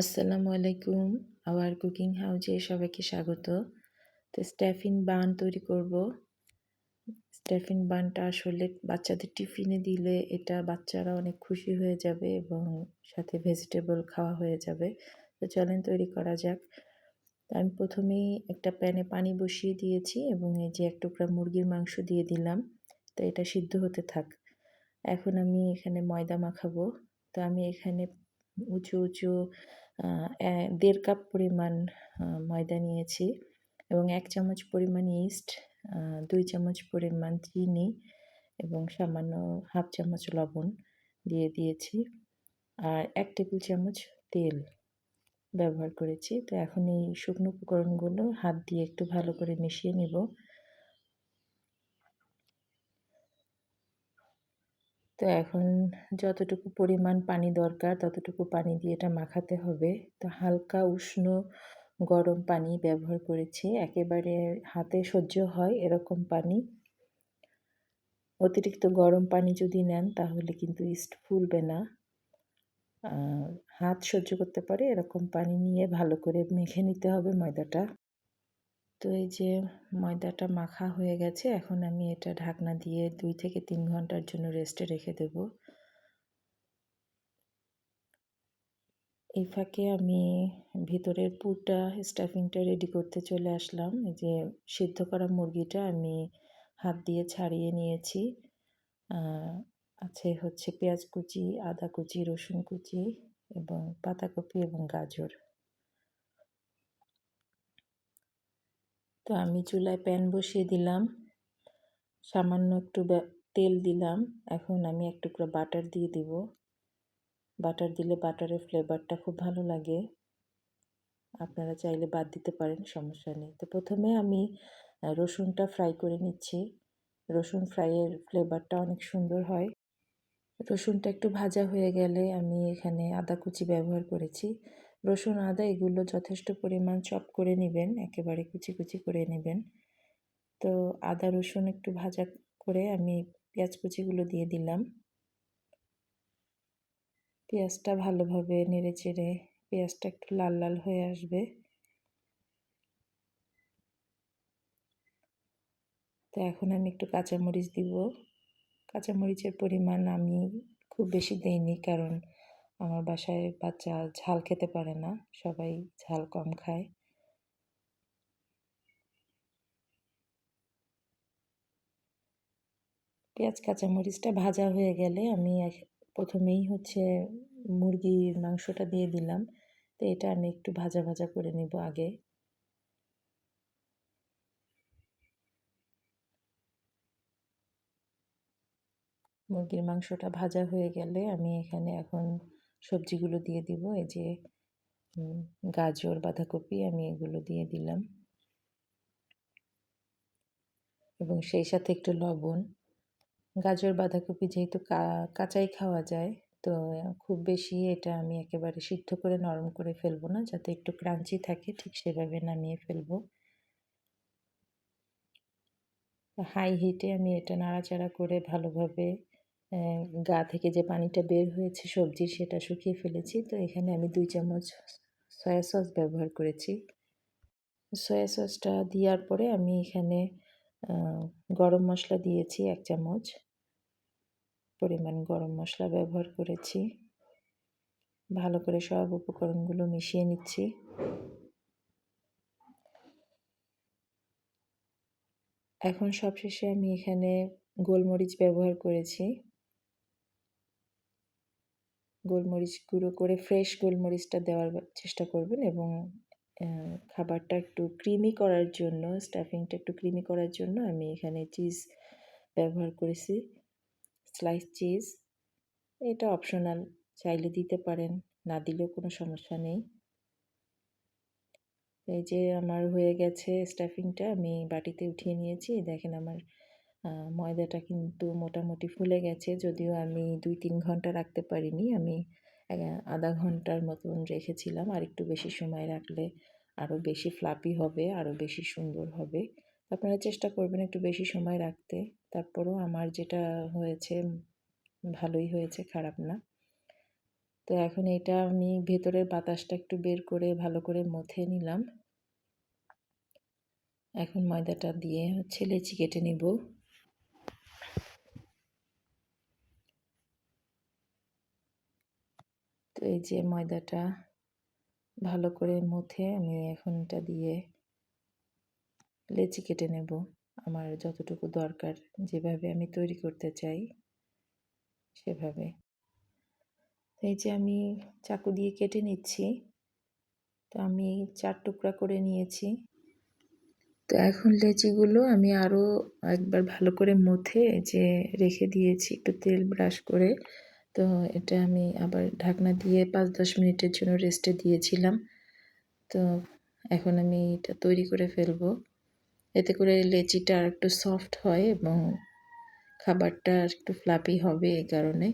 আসসালামু আলাইকুম। Hour cooking হাউজে সবাইকে স্বাগত। তো স্ট্যাফিন বান তৈরি করব। স্ট্যাফিন বানটা আসলে বাচ্চাদের টিফিনে দিলে এটা বাচ্চারা অনেক খুশি হয়ে যাবে এবং সাথে ভেজিটেবল খাওয়া হয়ে যাবে। তো চলেন তৈরি করা যাক। আমি প্রথমেই একটা প্যানে পানি বসিয়ে দিয়েছি এবং এই যে এক টুকরা মুরগির মাংস দিয়ে দিলাম। তো এটা সিদ্ধ হতে থাক। এখন আমি এখানে ময়দা মাখাবো। তো আমি এখানে উঁচু উঁচু দেড় কাপ পরিমাণ ময়দা নিয়েছি এবং এক চামচ পরিমাণ ইস্ট দুই চামচ পরিমাণ চিনি এবং সামান্য হাফ চামচ লবণ দিয়ে দিয়েছি। আর এক টেবিল চামচ তেল ব্যবহার করেছি। তো এখন এই শুকনো উপকরণগুলো হাত দিয়ে একটু ভালো করে মিশিয়ে নেব। তো এখন যতটুকু পরিমাণ পানি দরকার, ততটুকু পানি দিয়ে এটা মাখাতে হবে। তো হালকা উষ্ণ গরম পানি ব্যবহার করেছি। একেবারে হাতে সহ্য হয় এরকম পানি। অতিরিক্ত গরম পানি যদি নেন, তাহলে কিন্তু ইস্ট ফুলবে না। হাত সহ্য করতে পারে এরকম পানি নিয়ে ভালো করে মেখে নিতে হবে ময়দাটা। তো এই যে ময়দাটা মাখা হয়ে গেছে, এখন আমি এটা ঢাকনা দিয়ে দুই থেকে তিন ঘণ্টার জন্য রেস্টে রেখে দেব। এই ফাঁকে আমি ভিতরের পুরটা স্টাফিংটা রেডি করতে চলে আসলাম। এই যে সিদ্ধ করা মুরগিটা আমি হাত দিয়ে ছাড়িয়ে নিয়েছি। আছে হচ্ছে পেঁয়াজ কুচি, আদা কুচি, রসুন কুচি এবং পাতাকপি এবং গাজর। তো আমি চুলায় প্যান বসিয়ে দিলাম। সামান্য একটু তেল দিলাম। এখন আমি এক টুকরো বাটার দিয়ে দিব। বাটার দিলে বাটারের ফ্লেভারটা খুব ভালো লাগে। আপনারা চাইলে বাদ দিতে পারেন, সমস্যা নেই। তো প্রথমে আমি রসুনটা ফ্রাই করে নিচ্ছি। রসুন ফ্রাইয়ের ফ্লেভারটা অনেক সুন্দর হয়। রসুনটা একটু ভাজা হয়ে গেলে আমি এখানে আদা কুচি ব্যবহার করেছি। রসুন, আদা এগুলো যথেষ্ট পরিমাণ চপ করে নেবেন, একেবারে কুচি কুচি করে নেবেন। তো আদা, রসুন একটু ভাজা করে আমি পেঁয়াজ কুচিগুলো দিয়ে দিলাম। পেঁয়াজটা ভালোভাবে নেড়ে চেড়ে পেঁয়াজটা একটু লাল লাল হয়ে আসবে। তো এখন আমি একটু কাঁচামরিচ দিব। কাঁচামরিচের পরিমাণ আমি খুব বেশি দেইনি কারণ আমার বাসায় বাচ্চা ঝাল খেতে পারে না, সবাই ঝাল কম খায়। পেঁয়াজ, কাঁচামরিচটা ভাজা হয়ে গেলে আমি প্রথমেই হচ্ছে মুরগির মাংসটা দিয়ে দিলাম। তো এটা আমি একটু ভাজা ভাজা করে নেব আগে। মুরগির মাংসটা ভাজা হয়ে গেলে আমি এখানে এখন সবজিগুলো দিয়ে দিব। এই যে গাজর, বাঁধাকপি আমি এগুলো দিয়ে দিলাম। এবং সেই সাথে একটু লবণ। গাজর, বাঁধাকপি যেহেতু কাঁচাই খাওয়া যায়, তো খুব বেশি এটা আমি একেবারে সিদ্ধ করে নরম করে ফেলব না। যাতে একটু ক্রাঞ্চি থাকে, ঠিক সেভাবে নামিয়ে ফেলব। হাই হিটে আমি এটা নাড়াচাড়া করে ভালোভাবে গা থেকে যে পানিটা বের হয়েছে সবজির সেটা শুকিয়ে ফেলেছি। তো এখানে আমি দুই চামচ সয়া সস ব্যবহার করেছি। সয়া সসটা দেওয়ার পরে আমি এখানে গরম মশলা দিয়েছি এক চামচ। পরিমাণ গরম মশলা ব্যবহার করেছি। ভালো করে সব উপকরণগুলো মিশিয়ে নিচ্ছি। এখন সবশেষে আমি এখানে গোলমরিচ ব্যবহার করেছি। গোলমরিচ গুঁড়ো করে ফ্রেশ গোলমরিচটা দেওয়ার চেষ্টা করবেন এবং খাবারটা একটু ক্রিমি করার জন্য স্টাফিংটা একটু ক্রিমি করার জন্য আমি এখানে চিজ ব্যবহার করেছি। স্লাইস চিজ এটা অপশনাল চাইলে দিতে পারেন, না দিলেও কোনো সমস্যা নেই। এই যে আমার হয়ে গেছে স্টাফিংটা আমি বাটিতে উঠিয়ে নিয়েছি, দেখেন আমার ময়দাটা কিন্তু মোটামুটি ফুলে গেছে। যদিও আমি দুই তিন ঘণ্টা রাখতে পারিনি, আমি আধা ঘণ্টার মতন রেখেছিলাম। আর একটু বেশি সময় রাখলে আরও বেশি ফ্লাপি হবে আরও বেশি সুন্দর হবে। আপনারা চেষ্টা করবেন একটু বেশি সময় রাখতে। তারপরও আমার যেটা হয়েছে, ভালোই হয়েছে, খারাপ না। তো এখন এটা আমি ভেতরের বাতাসটা একটু বের করে ভালো করে মথে নিলাম। এখন ময়দাটা দিয়ে হচ্ছে লেচি কেটে নিব। তো এই যে ময়দাটা ভালো করে মথে আমি এখন এটা দিয়ে লেচি কেটে নেব। আমার যতটুকু দরকার যেভাবে আমি তৈরি করতে চাই সেভাবে। এই যে আমি চাকু দিয়ে কেটে নিচ্ছি, তো আমি চার টুকরা করে নিয়েছি। তো এখন লেচিগুলো আমি আরও একবার ভালো করে মথে যে রেখে দিয়েছি, একটু তেল ব্রাশ করে। তো এটা আমি আবার ঢাকনা দিয়ে পাঁচ দশ মিনিটের জন্য রেস্টে দিয়েছিলাম। তো এখন আমি এটা তৈরি করে ফেলব। এতে করে লেচিটা আর একটু সফট হয় এবং খাবারটা আর একটু ফ্লাপি হবে এই কারণে।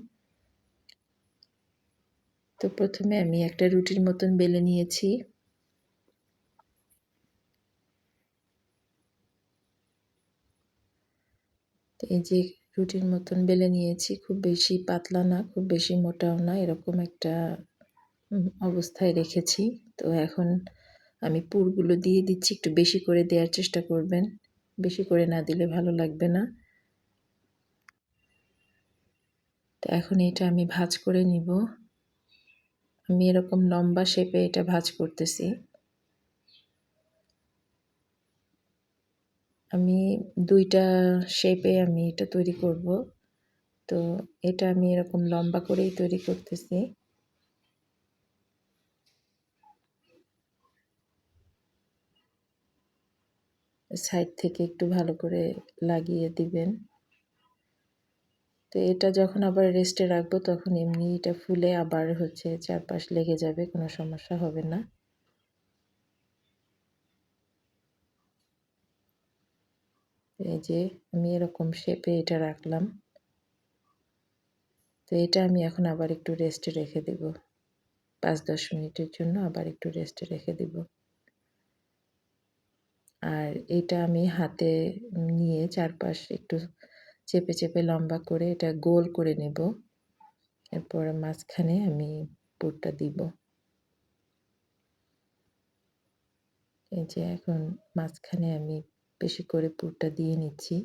তো প্রথমে আমি একটা রুটির মতন বেলে নিয়েছি। এই যে রুটির মতন বেলে নিয়েছি। খুব বেশি পাতলা না, খুব বেশি মোটাও না, এরকম একটা অবস্থায় রেখেছি। তো এখন আমি পুরগুলো দিয়ে দিচ্ছি, একটু বেশি করে দেওয়ার চেষ্টা করবেন। বেশি করে না দিলে ভালো লাগবে না। তো এখন এটা আমি ভাজ করে নিব। আমি এরকম লম্বা শেপে এটা ভাজ করতেছি। আমি দুইটা শেপে আমি এটা তৈরি করব। তো এটা আমি এরকম লম্বা করেই তৈরি করতেছি। সাইড থেকে একটু ভালো করে লাগিয়ে দিবেন। তো এটা যখন আবার রেস্টে রাখব তখন এমনি এটা ফুলে আবার হচ্ছে চারপাশ লেগে যাবে, কোনো সমস্যা হবে না। এই যে আমি এরকম শেপে এটা রাখলাম। তো এটা আমি এখন আবার একটু রেস্টে রেখে দেব। পাঁচ দশ মিনিটের জন্য আবার একটু রেস্টে রেখে দেব। আর এটা আমি হাতে নিয়ে চারপাশ একটু চেপে চেপে লম্বা করে এটা গোল করে নেব। এরপর মাঝখানে আমি পুরটা দিব। এই যে এখন মাঝখানে আমি বেশি করে পুরটা দিয়ে নিচ্ছি।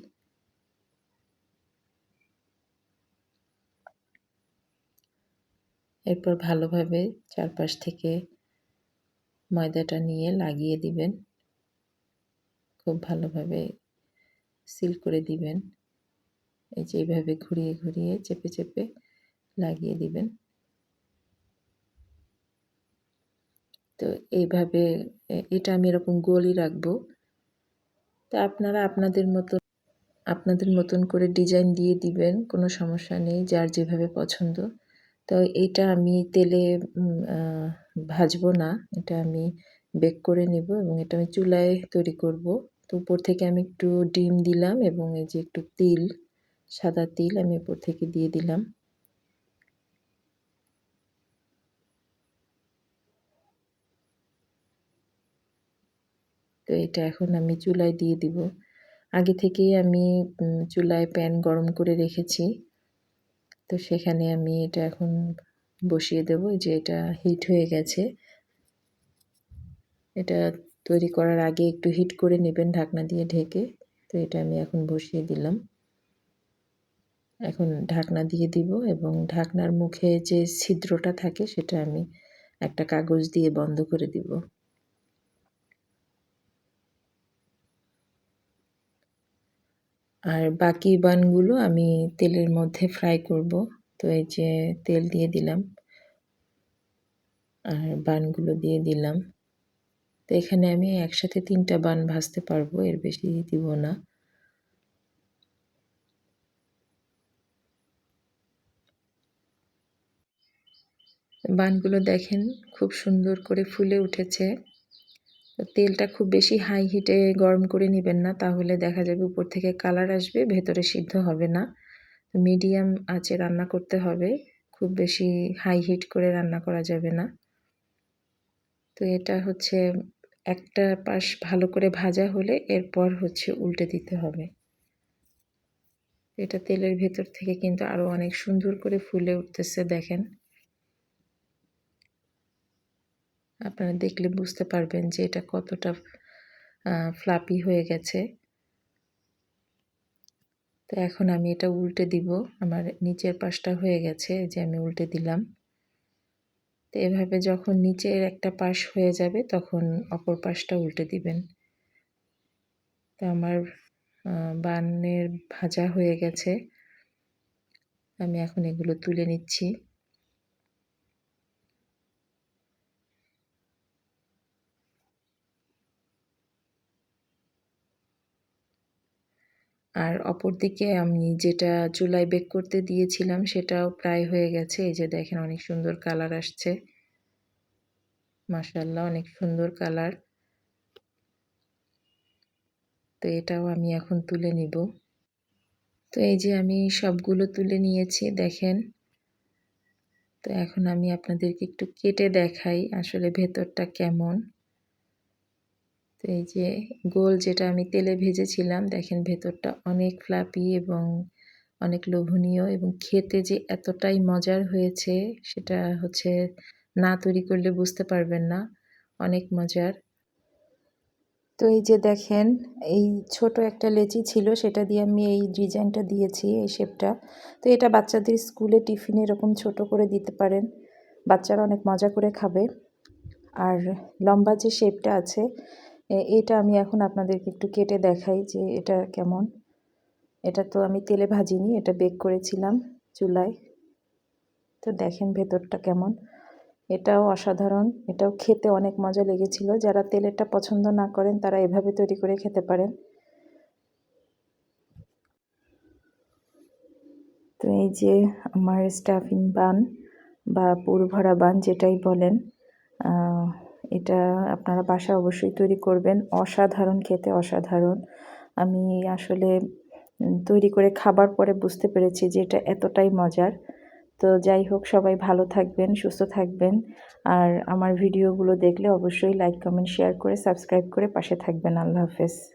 এরপর ভালোভাবে চারপাশ থেকে ময়দাটা নিয়ে লাগিয়ে দিবেন। খুব ভালোভাবে সিল করে দিবেন। এই যে এইভাবে ঘুরিয়ে ঘুরিয়ে চেপে চেপে লাগিয়ে দিবেন। তো এইভাবে এটা আমি এরকম গোলই রাখব। তো আপনারা আপনাদের মতো, আপনাদের মতন করে ডিজাইন দিয়ে দিবেন, কোনো সমস্যা নেই, যার যেভাবে পছন্দ। তো এটা আমি তেলে ভাজবো না, এটা আমি বেক করে নেব এবং এটা আমি চুলায় তৈরি করব। তো উপর থেকে আমি একটু ডিম দিলাম এবং এই যে একটু তিল, সাদা তিল আমি উপর থেকে দিয়ে দিলাম। এটা এখন আমি চুলায় দিয়ে দিব। আগে থেকেই আমি চুলায় প্যান গরম করে রেখেছি। তো সেখানে আমি এটা এখন বসিয়ে দেব। যে এটা হিট হয়ে গেছে। এটা তৈরি করার আগে একটু হিট করে নেবেন ঢাকনা দিয়ে ঢেকে। তো এটা আমি এখন বসিয়ে দিলাম। এখন ঢাকনা দিয়ে দিব এবং ঢাকনার মুখে যে ছিদ্রটা থাকে সেটা আমি একটা কাগজ দিয়ে বন্ধ করে দিব। আর বাকি বানগুলো আমি তেলের মধ্যে ফ্রাই করব। তো এই যে তেল দিয়ে দিলাম। আর বানগুলো দিয়ে দিলাম। তো এখানে আমি একসাথে তিনটা বান ভাজতে পারব, এর বেশি দিব না। বানগুলো দেখেন, খুব সুন্দর করে ফুলে উঠেছে। তেলটা খুব বেশি হাই হিটে গরম করে নেবেন না, তাহলে দেখা যাবে উপর থেকে কালার আসবে, ভেতরে সিদ্ধ হবে না। মিডিয়াম আঁচে রান্না করতে হবে, খুব বেশি হাই হিট করে রান্না করা যাবে না। তো এটা হচ্ছে একটা পাশ ভালো করে ভাজা হলে এরপর হচ্ছে উল্টে দিতে হবে। এটা তেলের ভেতর থেকে কিন্তু আরও অনেক সুন্দর করে ফুলে উঠতেছে, দেখেন। আপনারা দেখলে বুঝতে পারবেন যে এটা কতটা ফ্লাপি হয়ে গেছে। তো এখন আমি এটা উল্টে দিব। আমার নিচের পাশটা হয়ে গেছে যে আমি উল্টে দিলাম। তো এভাবে যখন নিচের একটা পাশ হয়ে যাবে, তখন অপর পাশটা উল্টে দিবেন। তো আমার বানের ভাজা হয়ে গেছে। আমি এখন এগুলো তুলে নিচ্ছি। আর অপরদিকে আমি যেটা চুলায় বেক করতে দিয়েছিলাম সেটাও প্রায় হয়ে গেছে। এই যে দেখেন অনেক সুন্দর কালার আসছে। মাসাল্লাহ অনেক সুন্দর কালার তো এটাও আমি এখন তুলে নিব। তো এই যে আমি সবগুলো তুলে নিয়েছি, দেখেন। তো এখন আমি আপনাদেরকে একটু কেটে দেখাই আসলে ভেতরটা কেমন। তো এই যে গোল যেটা আমি তেলে ভেজেছিলাম, দেখেন ভেতরটা অনেক ফ্লাপি এবং অনেক লোভনীয় এবং খেতে যে এতটাই মজার হয়েছে সেটা হচ্ছে না তৈরি করলে বুঝতে পারবেন না, অনেক মজার। তো এই যে দেখেন, এই ছোট একটা লেচি ছিল, সেটা দিয়ে আমি এই ডিজাইনটা দিয়েছি, এই শেপটা। তো এটা বাচ্চাদের স্কুলে টিফিনে এরকম ছোট করে দিতে পারেন, বাচ্চারা অনেক মজা করে খাবে। আর লম্বা যে শেপটা আছে এটা আমি এখন আপনাদেরকে একটু কেটে দেখাই যে এটা কেমন। এটা তো আমি তেলে ভাজিনি, এটা বেক করেছিলাম চুলায়। তো দেখেন ভেতরটা কেমন। এটাও অসাধারণ, এটাও খেতে অনেক মজা লেগেছিল। যারা তেলেরটা পছন্দ না করেন, তারা এভাবে তৈরি করে খেতে পারেন। তো এই যে আমার স্টাফিং বান বা পুরভরা বান যেটাই বলেন এটা আপনারা বাসা অবশ্যই তৈরি করবেন। অসাধারণ, খেতে অসাধারণ। আমি আসলে তৈরি করে খাবার পরে বুঝতে পেরেছি যে এটা এতটাই মজার। তো যাই হোক, সবাই ভালো থাকবেন, সুস্থ থাকবেন। আর আমার ভিডিওগুলো দেখলে অবশ্যই লাইক কমেন্ট শেয়ার করে সাবস্ক্রাইব করে পাশে থাকবেন। আল্লাহ হাফেজ।